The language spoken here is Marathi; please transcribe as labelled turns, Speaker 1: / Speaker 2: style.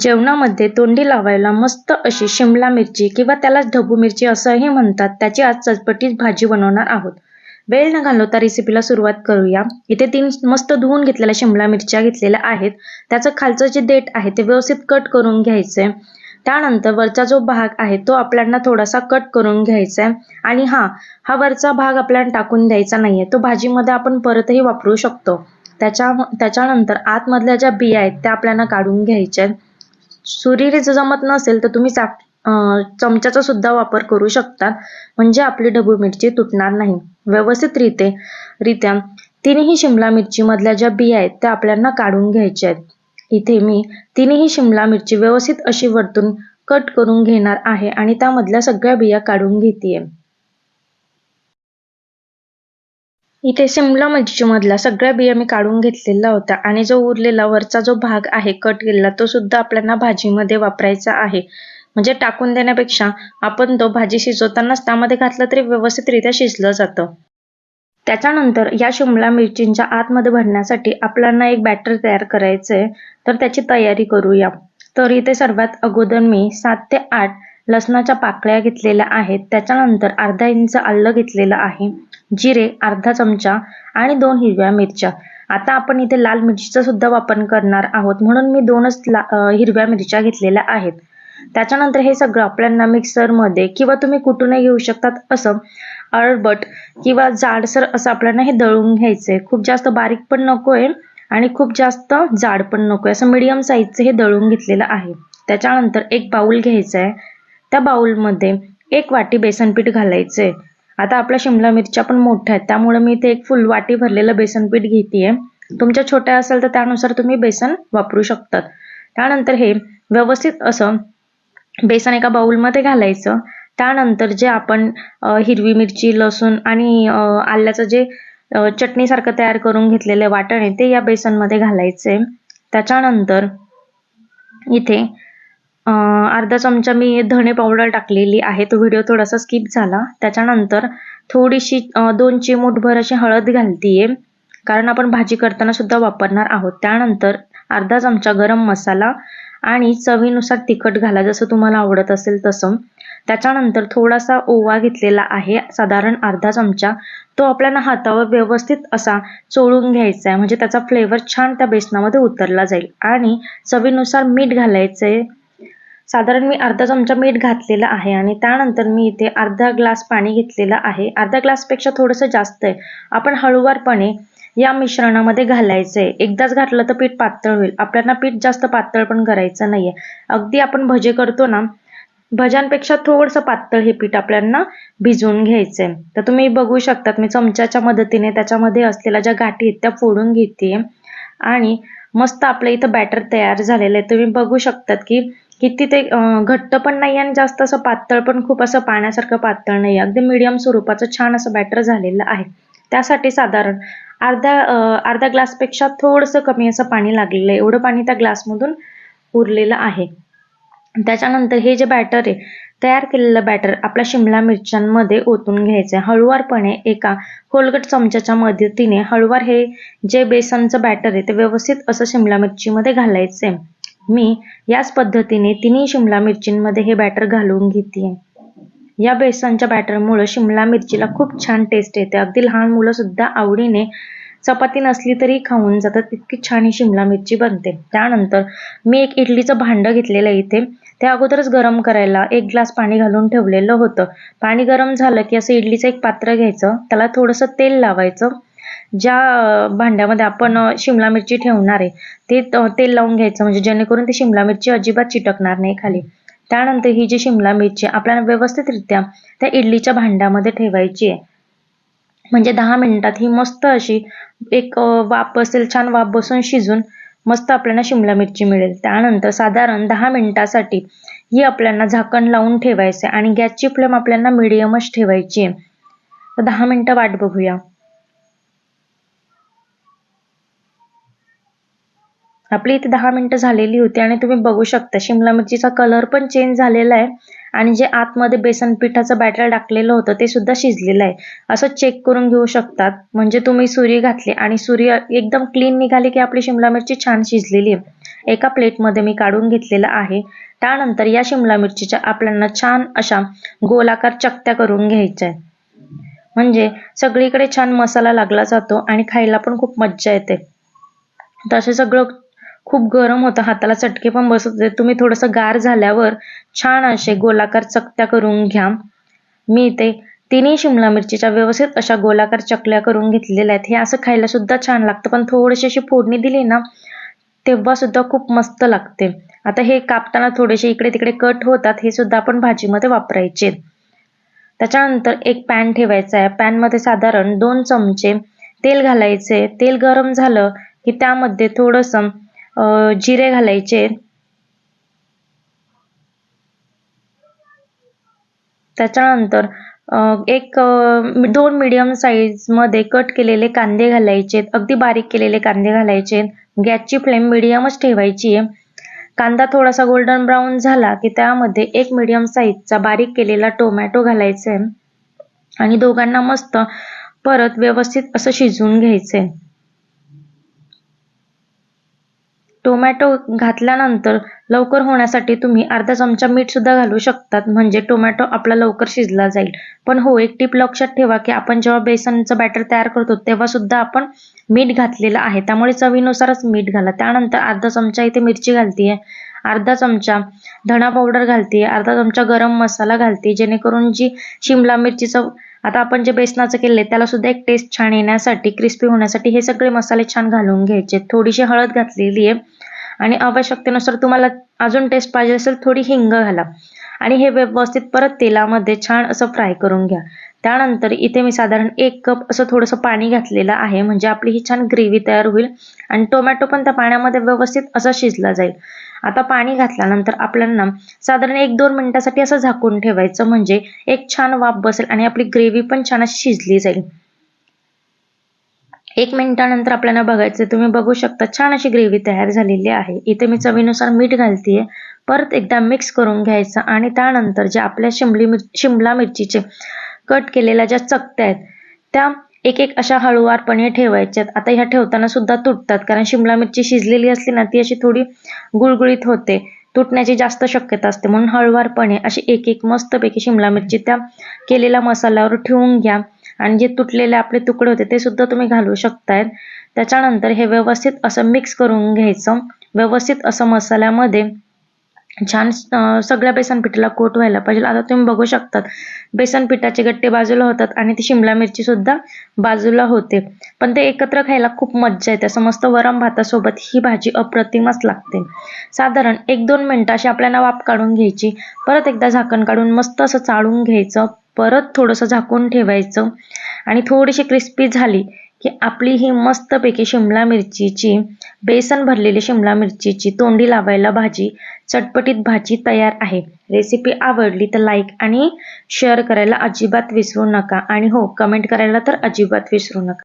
Speaker 1: जेवणामध्ये तोंडी लावायला मस्त अशी शिमला मिरची किंवा त्यालाच ढबू मिरची असंही म्हणतात. त्याची आज चटपटीत भाजी बनवणार आहोत. वेळ न घालवता रेसिपीला सुरुवात करूया. इथे तीन मस्त धुवून घेतलेल्या शिमला मिरच्या घेतलेल्या आहेत. त्याचं खालचं जे देठ आहे ते व्यवस्थित कट करून घ्यायचंय. त्यानंतर वरचा जो भाग आहे तो आपल्याला थोडासा कट करून घ्यायचा आहे आणि हा हा वरचा भाग आपल्याला टाकून द्यायचा नाहीये. तो भाजीमध्ये आपण परतही वापरू शकतो. त्याच्या त्याच्यानंतर आतमधल्या ज्या बिया आहेत त्या आपल्याला काढून घ्यायच्या आहेत सुरीर जमत नसेल तर तुम्ही चाप चमच्याचा सुद्धा वापर करू शकता म्हणजे आपली ढबू मिरची तुटणार नाही. व्यवस्थित रीते रित्या तिन्ही शिमला मिरची मधल्या ज्या बिया आहेत त्या आपल्याला काढून घ्यायच्या आहेत. इथे मी तिन्ही शिमला मिरची व्यवस्थित अशी वरतून कट करून घेणार आहे आणि त्यामधल्या सगळ्या बिया काढून घेते इथे शिमला मिरची मधला सगळ्या बिया मी काढून घेतलेला होता आणि जो उरलेला वरचा जो भाग आहे कट केलेला तो सुद्धा आपल्याला भाजीमध्ये वापरायचा आहे. म्हणजे टाकून देण्यापेक्षा आपण तो भाजी शिजवतानाच त्यामध्ये घातलं तरी व्यवस्थितरित्या शिजलं जातं. त्याच्यानंतर या शिमला मिरचींच्या आतमध्ये भरण्यासाठी आपल्याला एक बॅटर तयार करायचं आहे तर त्याची तयारी करूया. तर इथे सर्वात अगोदर मी सात ते आठ लसणाच्या पाकळ्या घेतलेल्या आहेत. त्याच्यानंतर अर्धा इंच आलं घेतलेलं आहे. जिरे अर्धा चमचा आणि दोन हिरव्या मिरच्या. आता आपण इथे लाल मिरचीचा सुद्धा वापर करणार आहोत. म्हणून मी दोनच ला हिरव्या मिरच्या घेतलेल्या आहेत. त्याच्यानंतर हे सगळं आपल्याला मिक्सरमध्ये किंवा तुम्ही कुठूनही घेऊ शकतात असं अळबट किंवा जाडसर असं आपल्याला हे दळून घ्यायचंय. खूप जास्त बारीक पण नकोय आणि खूप जास्त जाड पण नकोय. असं मीडियम साईजचं हे दळून घेतलेलं आहे. त्याच्यानंतर एक बाऊल घ्यायचा आहे त्या बाउलमध्ये एक वाटी बेसनपीठ घालायचंय. आता आपल्या शिमला मिरच्या पण मोठ्या आहेत त्यामुळे मी इथे एक फुल वाटी भरलेलं बेसनपीठ घेतेय. तुमच्या छोट्या असेल तर त्यानुसार तुम्ही बेसन वापरू शकतात. त्यानंतर हे व्यवस्थित असं बेसन एका बाउलमध्ये घालायचं. त्यानंतर जे आपण हिरवी मिरची लसूण आणि आल्याचं जे चटणीसारखं तयार करून घेतलेले वाटण आहे ते या बेसनमध्ये घालायचे त्याच्यानंतर इथे अर्धा चमचा मी धणे पावडर टाकलेली आहे. तो व्हिडिओ थोडासा स्किप झाला. त्याच्यानंतर थोडीशी दोन चिमूटभर अशी हळद घालतीये. कारण आपण भाजी करताना सुद्धा वापरणार आहोत. त्यानंतर अर्धा चमचा गरम मसाला आणि चवीनुसार तिखट घाला. जसं तुम्हाला आवडत असेल तसं. त्याच्यानंतर थोडासा ओवा घेतलेला आहे. साधारण अर्धा चमचा. तो आपल्याला हातावर व्यवस्थित असा चोळून घ्यायचा आहे म्हणजे त्याचा फ्लेवर छान त्या बेसनामध्ये उतरला जाईल. आणि चवीनुसार मीठ घालायचं आहे साधारण मी अर्धा चमचा मीठ घातलेलं आहे आणि त्यानंतर मी इथे अर्धा ग्लास पाणी घेतलेलं आहे. अर्धा ग्लासपेक्षा थोडंसं जास्त आहे. आपण हळूवारपणे या मिश्रणामध्ये घालायचंय. एकदाच घातलं तर पीठ पातळ होईल. आपल्याला पीठ जास्त पातळ पण करायचं नाहीये. अगदी आपण भजे करतो ना भज्यांपेक्षा थोडंसं पातळ हे पीठ आपल्याला भिजवून घ्यायचंय. तर तुम्ही बघू शकतात मी चमच्याच्या मदतीने त्याच्यामध्ये असलेल्या ज्या गाठी आहेत त्या फोडून घेते. आणि मस्त आपलं इथं बॅटर तयार झालेलं आहे. तुम्ही बघू शकतात की किती ते घट्ट पण नाही आणि जास्त असं पातळ पण खूप असं पाण्यासारखं पातळ नाही. अगदी मीडियम स्वरूपाचं छान असं बॅटर झालेलं आहे. त्यासाठी साधारण अर्धा अर्धा ग्लासपेक्षा थोडंसं कमी असं पाणी लागलेलं आहे. एवढं पाणी त्या ग्लासमधून उरलेलं आहे. त्याच्यानंतर हे जे बॅटर आहे तयार केलेलं बॅटर आपल्या शिमला मिरच्यांमध्ये ओतून घ्यायचं आहे. हळुवारपणे एका खोलगट चमच्याच्या मदतीने हळुवार हे जे बेसनचं बॅटर आहे ते व्यवस्थित असं शिमला मिरचीमध्ये घालायचं आहे. मी याच पद्धतीने तिन्ही शिमला मिरचींमध्ये हे बॅटर घालून घेते या बेसनच्या बॅटरमुळं शिमला मिरचीला खूप छान टेस्ट येते. अगदी लहान मुलं सुद्धा आवडीने चपाती नसली तरी खाऊन जातात. इतकी छान ही शिमला मिरची बनते. त्यानंतर मी एक इडलीचं भांडं घेतलेलं आहे इथे. ते अगोदरच गरम करायला एक ग्लास पाणी घालून ठेवलेलं होतं. पाणी गरम झालं की असं इडलीचं एक पात्र घ्यायचं. त्याला थोडंसं तेल लावायचं. ज्या भांड्यामध्ये आपण शिमला मिरची ठेवणार आहे ते तेल लावून घ्यायचं. म्हणजे जेणेकरून ती शिमला मिरची अजिबात चिटकणार नाही खाली. त्यानंतर ही जी शिमला मिरची आपल्याला व्यवस्थितरित्या त्या इडलीच्या भांड्यामध्ये ठेवायची आहे. म्हणजे दहा मिनिटात ही मस्त अशी एक वाफ बसेल छान वाफ बसून शिजून मस्त आपल्याला शिमला मिरची मिळेल. त्यानंतर साधारण दहा मिनिटासाठी ही आपल्याला झाकण लावून ठेवायचं आणि गॅसची फ्लेम आपल्याला मिडियमच ठेवायची आहे. तर दहा मिनिटं वाट बघूया. आपली इथे दहा मिनिटं झालेली होती आणि तुम्ही बघू शकता शिमला मिरचीचा कलर पण चेंज झालेला आहे. आणि जे आतमध्ये बेसन पिठाचं बॅटर टाकलेलं होतं ते सुद्धा शिजलेलं आहे. असं चेक करून घेऊ शकतात. म्हणजे तुम्ही सुरी घातली आणि सुरी एकदम क्लीन निघाली की आपली शिमला मिरची छान शिजलेली आहे. एका प्लेटमध्ये मी काढून घेतलेलं आहे. त्यानंतर या शिमला मिरचीच्या आपल्याला छान अशा गोलाकार चकत्या करून घ्यायच्या आहेत. म्हणजे सगळीकडे छान मसाला लागला जातो आणि खायला पण खूप मज्जा येते. तसे सगळं खूप गरम होतं हाताला चटके पण बसत होते. तुम्ही थोडंसं गार झाल्यावर छान असे गोलाकार चकत्या करून घ्या. मी इथे तिन्ही शिमला मिरचीच्या व्यवस्थित अशा गोलाकार चकल्या करून घेतलेल्या आहेत. हे असं खायला सुद्धा छान लागतं पण थोडीशी अशी फोडणी दिली ना तेव्हा सुद्धा खूप मस्त लागते. आता हे कापताना थोडेसे इकडे तिकडे कट होतात हे सुद्धा आपण भाजीमध्ये वापरायचे. त्याच्यानंतर एक पॅन ठेवायचा आहे. पॅनमध्ये साधारण दोन चमचे तेल घालायचे. तेल गरम झालं की त्यामध्ये थोडंसं जिरे घालायचे. त्याच्यानंतर एक दोन मीडियममध्ये कट केलेले कांदे घालायचे. अगदी बारीक केलेले कांदे घालायचे. गॅसची फ्लेम मिडियमच ठेवायची आहे. कांदा थोडासा गोल्डन ब्राऊन झाला की त्यामध्ये एक मीडियम साईजचा बारीक केलेला टोमॅटो घालायचा. आहे आणि दोघांना मस्त परत व्यवस्थित असं शिजवून घ्यायचंय टोमॅटो घातल्यानंतर लवकर होण्यासाठी तुम्ही अर्धा चमचा मीठ सुद्धा घालू शकतात. म्हणजे टोमॅटो आपला लवकर शिजला जाईल. पण हो एक टीप लक्षात ठेवा की आपण जेव्हा बेसनचं बॅटर तयार करतो तेव्हा सुद्धा आपण मीठ घातलेलं आहे. त्यामुळे चवीनुसारच मीठ घाला. त्यानंतर अर्धा चमचा इथे मिरची घालतीये. अर्धा चमचा धणा पावडर घालते अर्धा चमचा गरम मसाला घालते जेणेकरून जी शिमला मिरचीचं आता आपण जे बेसनाचं केलंय त्याला सुद्धा एक टेस्ट छान येण्यासाठी क्रिस्पी होण्यासाठी हे सगळे मसाले छान घालून घ्यायचे. थोडीशी हळद घातलेली आहे. आणि आवश्यकतेनुसार तुम्हाला अजून टेस्ट पाहिजे असेल थोडी हिंग घाला. आणि हे व्यवस्थित परत तेलामध्ये छान असं फ्राय करून घ्या. त्यानंतर इथे मी साधारण एक कप असं थोडंसं पाणी घातलेलं आहे. म्हणजे आपली ही छान ग्रेव्ही तयार होईल. आणि टोमॅटो पण त्या पाण्यामध्ये व्यवस्थित असा शिजला जाईल. आता पाणी घातल्यानंतर आपल्याला साधारण एक दोन मिनिटासाठी असं झाकून ठेवायचं. म्हणजे एक छान वाफ बसेल आणि आपली ग्रेव्ही पण छान अशी शिजली जाईल. एक मिनिटानंतर आपल्याला बघायचं तुम्ही बघू शकता छान अशी ग्रेव्ही तयार झालेली आहे. इथे मी चवीनुसार मीठ घालतीये. परत एकदा मिक्स करून घ्यायचं आणि त्यानंतर जे आपल्या शिमली मिर शिमला मिरचीचे कट केलेल्या ज्या चकत्या आहेत त्या एक एक अशा हळुवारपणे ठेवायच्यात. आता ह्या ठेवताना सुद्धा तुटतात. कारण शिमला मिरची शिजलेली असली ना ती अशी थोडी गुळगुळीत होते. तुटण्याची जास्त शक्यता असते. म्हणून हळुवारपणे अशी एक एक मस्तपैकी शिमला मिरची त्या केलेल्या मसाल्यावर ठेवून घ्या. आणि जे तुटलेले आपले तुकडे होते ते सुद्धा तुम्ही घालू शकताय. त्याच्यानंतर हे व्यवस्थित असं मिक्स करून घ्यायचं. व्यवस्थित असं मसाल्यामध्ये छान सगळ्या बेसन पिठाला कोट व्हायला पाहिजे. आता तुम्ही बघू शकतात बेसन पिठाचे गट्टे बाजूला होतात आणि ती शिमला मिरची सुद्धा बाजूला होते. पण ते एकत्र खायला खूप मज्जा येते. असं मस्त वरम भातासोबत ही भाजी अप्रतिमच लागते. साधारण एक दोन मिनिटं अशी आपल्याला वाप काढून घ्यायची. परत एकदा झाकण काढून मस्त असं चाळून घ्यायचं. परत थोडंसं झाकून ठेवायचं. आणि थोडीशी क्रिस्पी झाली की आपली ही मस्तपैकी शिमला मिरचीची बेसन भरलेली शिमला मिरचीची तोंडी लावायला भाजी चटपटीत भाजी तयार आहे. रेसिपी आवडली तर लाईक आणि शेअर करायला अजिबात विसरू नका. आणि हो कमेंट करायला तर अजिबात विसरू नका.